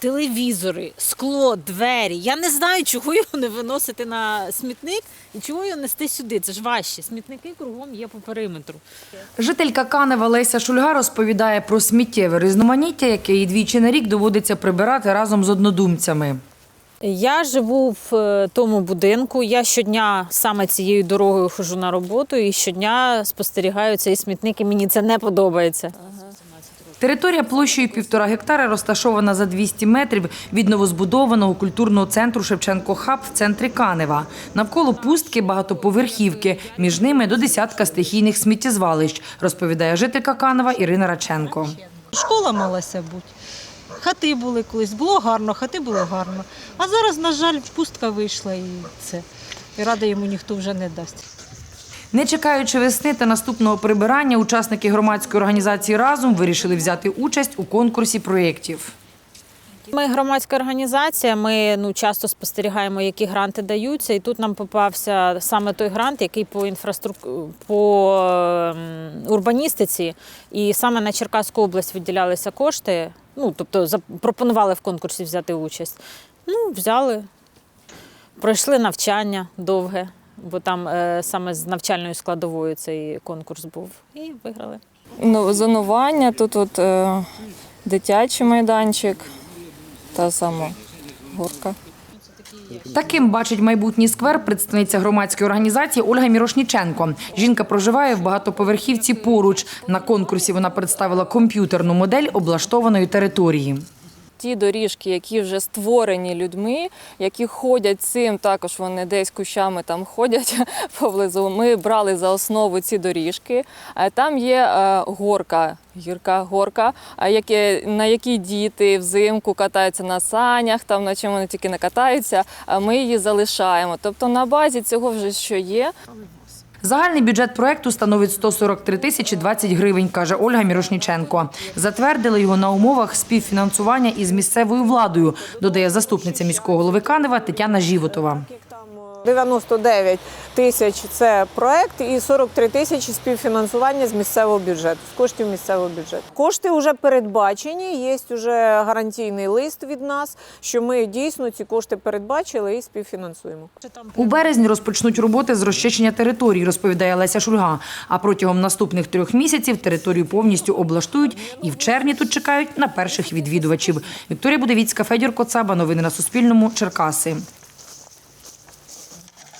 Телевізори, скло, двері. Я не знаю, чого його не виносити на смітник і чого його нести сюди. Це ж важче. Смітники кругом є по периметру. Жителька Канева Леся Шульга розповідає про сміттєве різноманіття, яке їй двічі на рік доводиться прибирати разом з однодумцями. Я живу в е, тому будинку. Я щодня саме цією дорогою хожу на роботу і щодня спостерігаю цей смітник, і мені це не подобається. Територія площею півтора гектара розташована за 200 метрів від новозбудованого культурного центру Шевченко Хаб в центрі Канева. Навколо пустки багатоповерхівки, між ними до десятка стихійних сміттєзвалищ, розповідає жителька Канева Ірина Раченко. Школа малася бути. Хати були колись, було гарно, хати було гарно. А зараз, на жаль, пустка вийшла і це. І рада йому ніхто вже не дасть. Не чекаючи весни та наступного прибирання, учасники громадської організації разом вирішили взяти участь у конкурсі проєктів. Ми громадська організація. Ми ну часто спостерігаємо, які гранти даються. І тут нам попався саме той грант, який по інфраструктурі по ем, урбаністиці, і саме на Черкаську область виділялися кошти. Ну тобто запропонували в конкурсі взяти участь. Ну, взяли, пройшли навчання довге, бо там е, саме з навчальною складовою цей конкурс був, і виграли. Ну, зонування, тут от, е, дитячий майданчик та сама горка. Таким бачить майбутній сквер представниця громадської організації Ольга Мірошніченко. Жінка проживає в багатоповерхівці поруч. На конкурсі вона представила комп'ютерну модель облаштованої території. Ті доріжки, які вже створені людьми, які ходять цим, також вони десь кущами там ходять поблизу. Ми брали за основу ці доріжки. Е, Там є е, горка, гірка горка, на якій діти взимку катаються на санях, там на чому вони тільки не катаються. Ми її залишаємо. Тобто на базі цього вже що є, Загальний бюджет проекту становить 143 тисячі 20 гривень, каже Ольга Мірошніченко. Затвердили його на умовах співфінансування із місцевою владою, додає заступниця міського голови Канева Тетяна Животова. 99 тисяч це проект і 43 тисячі співфінансування з місцевого бюджету, з коштів місцевого бюджету. Кошти вже передбачені, є вже гарантійний лист від нас, що ми дійсно ці кошти передбачили і співфінансуємо. У березні розпочнуть роботи з розчищення території, розповідає Леся Шульга. А протягом наступних трьох місяців територію повністю облаштують і в червні тут чекають на перших відвідувачів. Вікторія Будовіцька, Федір Коцаба. Новини на Суспільному. Черкаси.